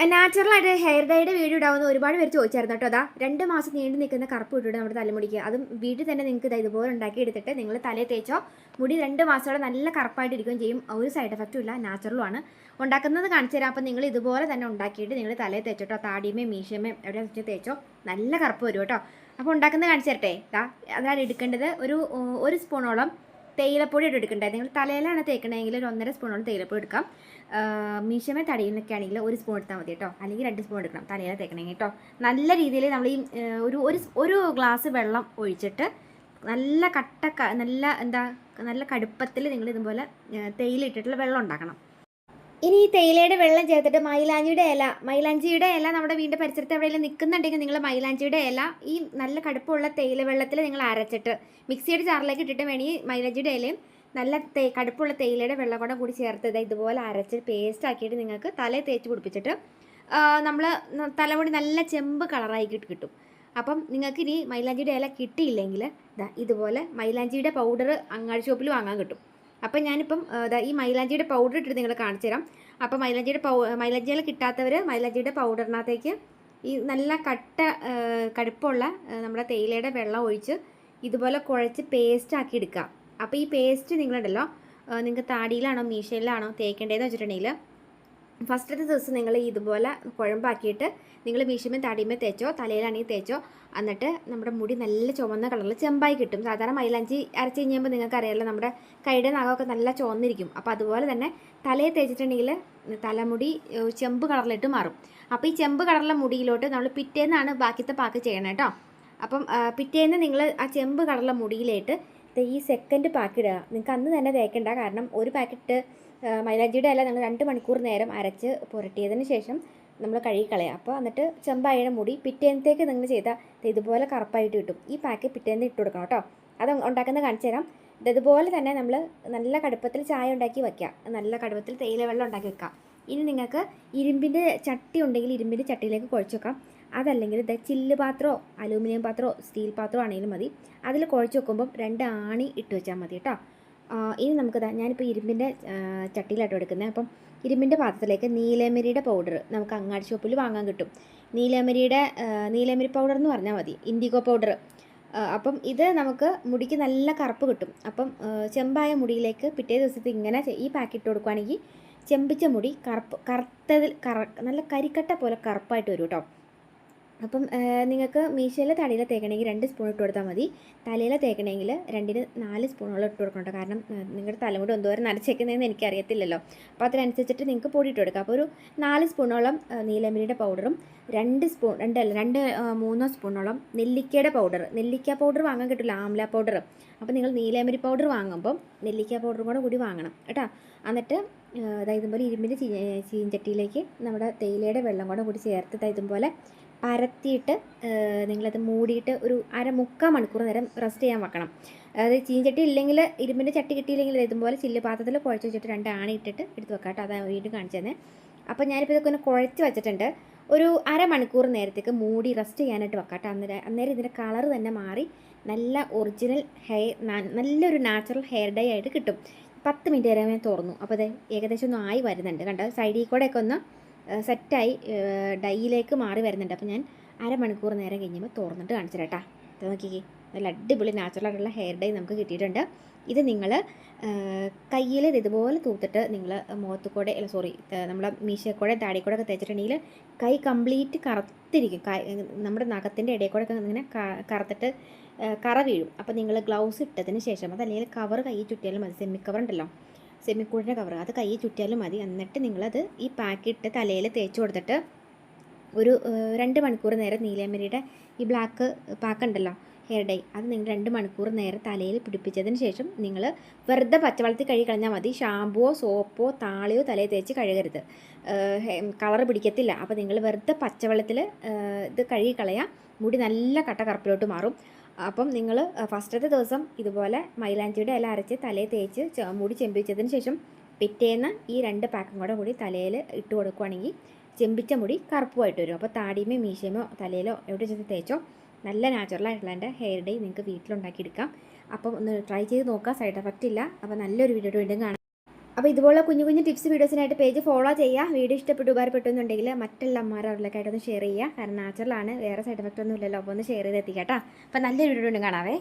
നാച്ചുറലായിട്ട് hair ഡൈയുടെ video ഇടാവുന്ന ഒരുപാട് പേര് ചോദിച്ചായിരുന്നു കേട്ടോ. അതാ രണ്ട് മാസം നീണ്ടു നിൽക്കുന്ന കറുപ്പ് ഇട്ടിട്ട് നമ്മുടെ തലമുടിക്ക്. അതും വീട്ടിൽ തന്നെ നിങ്ങൾക്ക് ഇത് ഇതുപോലെ ഉണ്ടാക്കി എടുത്തിട്ട് നിങ്ങൾ തലയിൽ തേച്ചോ മുടി രണ്ട് മാസത്തോടെ നല്ല കറുപ്പായിട്ട് ഇരിക്കുകയും ചെയ്യും. ഒരു സൈഡ് എഫക്റ്റും ഇല്ല നാച്ചുറലുമാണ് ഉണ്ടാക്കുന്നത് കാണിച്ചു തരാം. അപ്പോൾ നിങ്ങൾ ഇതുപോലെ തന്നെ ഉണ്ടാക്കിയിട്ട് നിങ്ങൾ തലയിൽ തേച്ചോട്ടോ താടിയുമേ മീശമേ എവിടെ വെച്ച് തേച്ചോ നല്ല കറുപ്പ് വരും കേട്ടോ. അപ്പോൾ ഉണ്ടാക്കുന്നത് കാണിച്ചു തരട്ടെ. ദാ അതാണ് എടുക്കേണ്ടത്. ഒരു ഒരു സ്പൂണോളം തേയിലപ്പൊടി ഇട്ട് എടുക്കണ്ടേ നിങ്ങൾ തലയിലാണ് തേക്കണമെങ്കിൽ ഒരു ഒന്നര സ്പൂണോളം തേയിലപ്പൊടി എടുക്കാം. മീശമേ തടിയിലൊക്കെ ആണെങ്കിൽ ഒരു സ്പൂൺ എടുത്താൽ മതി കേട്ടോ. അല്ലെങ്കിൽ രണ്ട് സ്പൂൺ എടുക്കണം തലയിൽ തേക്കണമെങ്കിൽ കേട്ടോ. നല്ല രീതിയിൽ നമ്മൾ ഈ ഒരു ഒരു ഒരു ഗ്ലാസ് വെള്ളം ഒഴിച്ചിട്ട് നല്ല കട്ട നല്ല എന്താ നല്ല കടുപ്പത്തിൽ നിങ്ങൾ ഇതുപോലെ തേയിലിട്ടിട്ടുള്ള വെള്ളം ഉണ്ടാക്കണം. ഇനി ഈ തേയിലയുടെ വെള്ളം ചേർത്തിട്ട് മൈലാഞ്ചിയുടെ ഇല മൈലാഞ്ചിയുടെ ഇല നമ്മുടെ വീടിന്റെ പരിസരത്ത് എവിടെയെങ്കിലും നിൽക്കുന്നുണ്ടെങ്കിൽ നിങ്ങൾ മൈലാഞ്ചിയുടെ ഇല ഈ നല്ല കടുപ്പമുള്ള തേയില വെള്ളത്തിൽ നിങ്ങൾ അരച്ചിട്ട് മിക്സിയുടെ ചാറിലേക്ക് ഇട്ടിട്ട് വേണമെങ്കിൽ മൈലാഞ്ചിയുടെ ഇലയും നല്ല തേ കടുപ്പുള്ള തേയിലയുടെ വെള്ളം കൂടെ കൂടി ചേർത്ത് ഇതാ ഇതുപോലെ അരച്ച് പേസ്റ്റ് ആക്കിയിട്ട് നിങ്ങൾക്ക് തലയിൽ തേച്ച് പിടിപ്പിച്ചിട്ട് നമ്മൾ തലമുടി നല്ല ചെമ്പ് കളറായിട്ട് കിട്ടി അപ്പം നിങ്ങൾക്ക് ഇനി മൈലാഞ്ചിയുടെ ഇല കിട്ടിയില്ലെങ്കിൽ ഇതാ ഇതുപോലെ മൈലാഞ്ചിയുടെ പൗഡർ അങ്ങാടി ഷോപ്പിൽ വാങ്ങാൻ കിട്ടും. അപ്പം ഞാനിപ്പം ഈ മൈലാഞ്ചിയുടെ പൗഡർ ഇട്ടിട്ട് നിങ്ങൾ കാണിച്ചു തരാം. അപ്പോൾ മൈലാഞ്ചിയുടെ പൗ മൈലാഞ്ചി ഇല കിട്ടാത്തവർ മൈലാഞ്ചിയുടെ പൗഡറിനകത്തേക്ക് ഈ നല്ല കട്ട കടുപ്പമുള്ള നമ്മുടെ തേയിലയുടെ വെള്ളം ഒഴിച്ച് ഇതുപോലെ കുഴച്ച് പേസ്റ്റ് ആക്കി എടുക്കാം അപ്പോൾ ഈ പേസ്റ്റ് നിങ്ങളുണ്ടല്ലോ നിങ്ങൾക്ക് താടിയിലാണോ മീശയിലാണോ തേക്കേണ്ടതെന്ന് വെച്ചിട്ടുണ്ടെങ്കിൽ ഫസ്റ്റത്തെ ദിവസം നിങ്ങൾ ഇതുപോലെ കുഴമ്പാക്കിയിട്ട് നിങ്ങൾ മീശമേ താടിമേ തേച്ചോ തലയിലാണെങ്കിൽ തേച്ചോ എന്നിട്ട് നമ്മുടെ മുടി നല്ല ചുവന്ന കളറിൽ ചെമ്പായി കിട്ടും. സാധാരണ മൈലാഞ്ചി അരച്ച് നിങ്ങൾക്ക് അറിയാമല്ലോ നമ്മുടെ കൈയുടെ നഖമൊക്കെ നല്ല ചുവന്നിരിക്കും. അപ്പോൾ അതുപോലെ തന്നെ തലയെ തേച്ചിട്ടുണ്ടെങ്കിൽ തലമുടി ചെമ്പ് കളറിലിട്ട് മാറും. അപ്പോൾ ഈ ചെമ്പ് കളറിലെ മുടിയിലോട്ട് നമ്മൾ പിറ്റേന്നാണ് ബാക്കിത്തെ പാക്ക് ചെയ്യണം കേട്ടോ അപ്പം പിറ്റേന്ന് നിങ്ങൾ ആ ചെമ്പ് കളറിലെ മുടിയിലേട്ട് ഈ സെക്കൻഡ് പാക്ക് ഇടുക. നിങ്ങൾക്ക് അന്ന് തന്നെ തേക്കണ്ട. കാരണം ഒരു പാക്കറ്റ് മൈലാഞ്ചിയുടെ അല്ല നിങ്ങൾ രണ്ട് മണിക്കൂർ നേരം അരച്ച് പുരട്ടിയതിന് ശേഷം നമ്മൾ കഴുകി കളയാം അപ്പോൾ എന്നിട്ട് ചെമ്പായുടെ മുടി പിറ്റേന്നത്തേക്ക് നിങ്ങൾ ചെയ്താൽ ഇതുപോലെ കറുപ്പായിട്ട് കിട്ടും. ഈ പാക്ക് പിറ്റേന്ന് ഇട്ട് കൊടുക്കണം കേട്ടോ അത് ഉണ്ടാക്കുന്നത് കാണിച്ചു തരാം. ഇത് ഇതുപോലെ തന്നെ നമ്മൾ നല്ല കടുപ്പത്തിൽ ചായ ഉണ്ടാക്കി വെക്കുക നല്ല കടുപ്പത്തിൽ തേയില വെള്ളം ഉണ്ടാക്കി വെക്കാം. ഇനി നിങ്ങൾക്ക് ഇരുമ്പിന്റെ ചട്ടി ഉണ്ടെങ്കിൽ ഇരുമ്പിന്റെ ചട്ടിയിലേക്ക് കുഴച്ച് വെക്കാം. അതല്ലെങ്കിൽ ദ ചില്ല് പാത്രമോ അലൂമിനിയം പാത്രമോ സ്റ്റീൽ പാത്രമോ ആണെങ്കിലും മതി. അതിൽ കുഴച്ച് വെക്കുമ്പം രണ്ട് ആണി ഇട്ട് വെച്ചാൽ മതി കേട്ടോ. ഇനി നമുക്കിതാ ഞാനിപ്പോൾ ഇരുമ്പിന്റെ ചട്ടിയിലാട്ടോ എടുക്കുന്നത്. അപ്പം ഇരുമ്പിന്റെ പാത്രത്തിലേക്ക് നീലമരിയുടെ പൗഡർ നമുക്ക് അങ്ങാടി ഷോപ്പിൽ വാങ്ങാൻ കിട്ടും. നീലമരിയുടെ നീലമരി പൗഡർ എന്ന് പറഞ്ഞാൽ മതി ഇൻഡിഗോ പൗഡർ. അപ്പം ഇത് നമുക്ക് മുടിക്ക് നല്ല കറുപ്പ് കിട്ടും. അപ്പം ചെമ്പായ മുടിയിലേക്ക് പിറ്റേ ദിവസത്തെ ഇങ്ങനെ ഈ പാക്കറ്റ് കൊടുക്കുകയാണെങ്കിൽ ചെമ്പിച്ച മുടി കറുപ്പ് കറുത്തതിൽ കറ നല്ല കരിക്കട്ട പോലെ കറുപ്പായിട്ട് വരും കേട്ടോ. അപ്പം നിങ്ങൾക്ക് മീശയിലെ തടിയിൽ തേക്കണമെങ്കിൽ രണ്ട് സ്പൂൺ ഇട്ട് കൊടുത്താൽ മതി. തലയിൽ തേക്കണമെങ്കിൽ രണ്ടിന് നാല് സ്പൂണോളം ഇട്ട് കൊടുക്കണം കാരണം നിങ്ങളുടെ തലമുടി എന്തോരം നനച്ചേക്കുന്നതെന്ന് എനിക്കറിയത്തില്ലല്ലോ. അപ്പോൾ അതിനനുസരിച്ചിട്ട് നിങ്ങൾക്ക് പൊടി ഇട്ട് കൊടുക്കാം. അപ്പോൾ ഒരു നാല് സ്പൂണോളം നീലമിരിയുടെ പൗഡറും രണ്ട് സ്പൂൺ രണ്ടല്ല രണ്ട് മൂന്നോ സ്പൂണോളം നെല്ലിക്കയുടെ പൗഡർ. നെല്ലിക്ക പൗഡർ വാങ്ങാൻ കിട്ടില്ല ആംല പൗഡർ. അപ്പോൾ നിങ്ങൾ നീലമരി പൗഡർ വാങ്ങുമ്പോൾ നെല്ലിക്ക പൗഡറും കൂടെ കൂടി വാങ്ങണം കേട്ടോ. എന്നിട്ട് ദാ ഇതുപോലെ ഇരുമ്പിന്റെ ചീ ചീഞ്ചട്ടിയിലേക്ക് നമ്മുടെ തേയിലയുടെ വെള്ളം കൂടെ കൂടി ചേർത്ത് ഇതുപോലെ പരത്തിയിട്ട് നിങ്ങളത് മൂടിയിട്ട് ഒരു അര മുക്കാൽ മണിക്കൂർ നേരം റെസ്റ്റ് ചെയ്യാൻ വെക്കണം. അതായത് ചീഞ്ചട്ടി ഇല്ലെങ്കിൽ ഇരുമ്പിന്റെ ചട്ടി കിട്ടിയില്ലെങ്കിൽ ഇതുപോലെ ചില്ല് പാത്രത്തിൽ കുഴച്ച് വെച്ചിട്ട് രണ്ട് ആണി ഇട്ടിട്ട് എടുത്ത് വെക്കാം കേട്ടോ. അതാണ് വീണ്ടും കാണിച്ചു തന്നെ. അപ്പോൾ ഞാനിപ്പോൾ ഇതൊക്കെ ഒന്ന് കുഴച്ച് വെച്ചിട്ടുണ്ട്. ഒരു അരമണിക്കൂർ നേരത്തേക്ക് മൂടി റെസ്റ്റ് ചെയ്യാനായിട്ട് വെക്കാം കേട്ടോ. അന്നേരം അന്നേരം ഇതിന്റെ കളർ തന്നെ മാറി നല്ല ഒറിജിനൽ ഹെയർ നല്ലൊരു നാച്ചുറൽ ഹെയർ ഡൈ ആയിട്ട് കിട്ടും. പത്ത് മിനിറ്റ് വരെ ഞാൻ തുറന്നു. അപ്പോൾ അത് ഏകദേശം ഒന്ന് ആയി വരുന്നുണ്ട് കണ്ടോ? സൈഡിൽ കൂടെയൊക്കെ ഒന്ന് സെറ്റായി ഡൈയിലേക്ക് മാറി വരുന്നുണ്ട്. അപ്പോൾ ഞാൻ അരമണിക്കൂർ നേരം കഴിഞ്ഞപ്പോൾ തുറന്നിട്ട് കാണിച്ചു കേട്ടാ ഇത് നോക്കിക്കേ. നല്ല അടിപൊളി നാച്ചുറൽ ആയിട്ടുള്ള ഹെയർ ഡൈ നമുക്ക് കിട്ടിയിട്ടുണ്ട്. ഇത് നിങ്ങൾ കയ്യിൽ ഇതുപോലെ തൂത്തിട്ട് നിങ്ങൾ മുഖത്ത് കൂടെ അല്ല സോറി നമ്മളെ മീശക്കൂടെ താടിക്കൂടെ ഒക്കെ തേച്ചിട്ടുണ്ടെങ്കിൽ കൈ കംപ്ലീറ്റ് കറുത്തിരിക്കും. നമ്മുടെ നഖത്തിന്റെ ഇടയിൽ കൂടെ ഒക്കെ ഇങ്ങനെ കറുത്തിട്ട് കറ വീഴും. അപ്പോൾ നിങ്ങൾ ഗ്ലൗസ് ഇട്ടതിന് ശേഷം അതല്ലെങ്കിൽ കവർ കൈ ചുറ്റിയാലും മതി. സെമി കവർ ഉണ്ടല്ലോ. സെമിക്കൂടിന്റെ കവർ അത് കൈ ചുറ്റിയാലും മതി. എന്നിട്ട് നിങ്ങളത് ഈ പാക്കിട്ട് തലയിൽ തേച്ച് കൊടുത്തിട്ട് ഒരു രണ്ട് മണിക്കൂർ നേരം നീലേമരിയുടെ ഈ ബ്ലാക്ക് പാക്കുണ്ടല്ലോ ഹെയർ ഡൈ അത് നിങ്ങൾ രണ്ട് മണിക്കൂർ നേരം തലയിൽ പിടിപ്പിച്ചതിന് ശേഷം നിങ്ങൾ വെറുതെ പച്ചവെള്ളത്തിൽ കഴുകി കളഞ്ഞാൽ മതി. ഷാമ്പുവോ സോപ്പോ താളിയോ തലയിൽ തേച്ച് കഴുകരുത്. കളർ പിടിക്കത്തില്ല. അപ്പോൾ നിങ്ങൾ വെറുതെ പച്ചവെള്ളത്തിൽ ഇത് കഴുകി കളയാം. മുടി നല്ല കട്ട കറുപ്പിലോട്ട് മാറും. അപ്പം നിങ്ങൾ ഫസ്റ്റത്തെ ദിവസം ഇതുപോലെ മൈലാഞ്ചിയുടെ ഇല അരച്ച് തലയിൽ തേച്ച് മുടി ചെമ്പിച്ചതിന് ശേഷം പിറ്റേന്ന് ഈ രണ്ട് പാക്കും കൂടെ കൂടി തലയിൽ ഇട്ട് കൊടുക്കുവാണെങ്കിൽ ചെമ്പിച്ച മുടി കറുപ്പുമായിട്ട് വരും. അപ്പോൾ താടിയുമോ മീശയുമോ തലയിലോ എവിടെ ചെന്ന് തേച്ചോ നല്ല നാച്ചുറൽ ആയിട്ടുള്ള എന്റെ ഹെയർ ഡേ നിങ്ങൾക്ക് വീട്ടിലുണ്ടാക്കിയെടുക്കാം. അപ്പം ഒന്ന് ട്രൈ ചെയ്ത് നോക്കാം സൈഡ് എഫക്റ്റ് ഇല്ല. അപ്പോൾ നല്ലൊരു വീഡിയോ വീണ്ടും കാണാം. അപ്പോൾ ഇതുപോലുള്ള കുഞ്ഞു കുഞ്ഞു ടിപ്സ് വീഡിയോസിനായിട്ട് പേജ് ഫോളോ ചെയ്യുക വീഡിയോ ഇഷ്ടപ്പെട്ടു ഉപകാരപ്പെട്ടു എന്നുണ്ടെങ്കിൽ മറ്റുള്ള അമ്മമാർ അവരിലേക്കായിട്ടൊന്ന് ഷെയർ ചെയ്യുക കാരണം നാച്ചുറലാണ് വേറെ സൈഡ് എഫക്റ്റ് ഒന്നും ഇല്ലല്ലോ അപ്പോൾ ഒന്ന് ഷെയർ ചെയ്ത് കേട്ടോ അപ്പോൾ നല്ലൊരു വീഡിയോ കാണാവേ.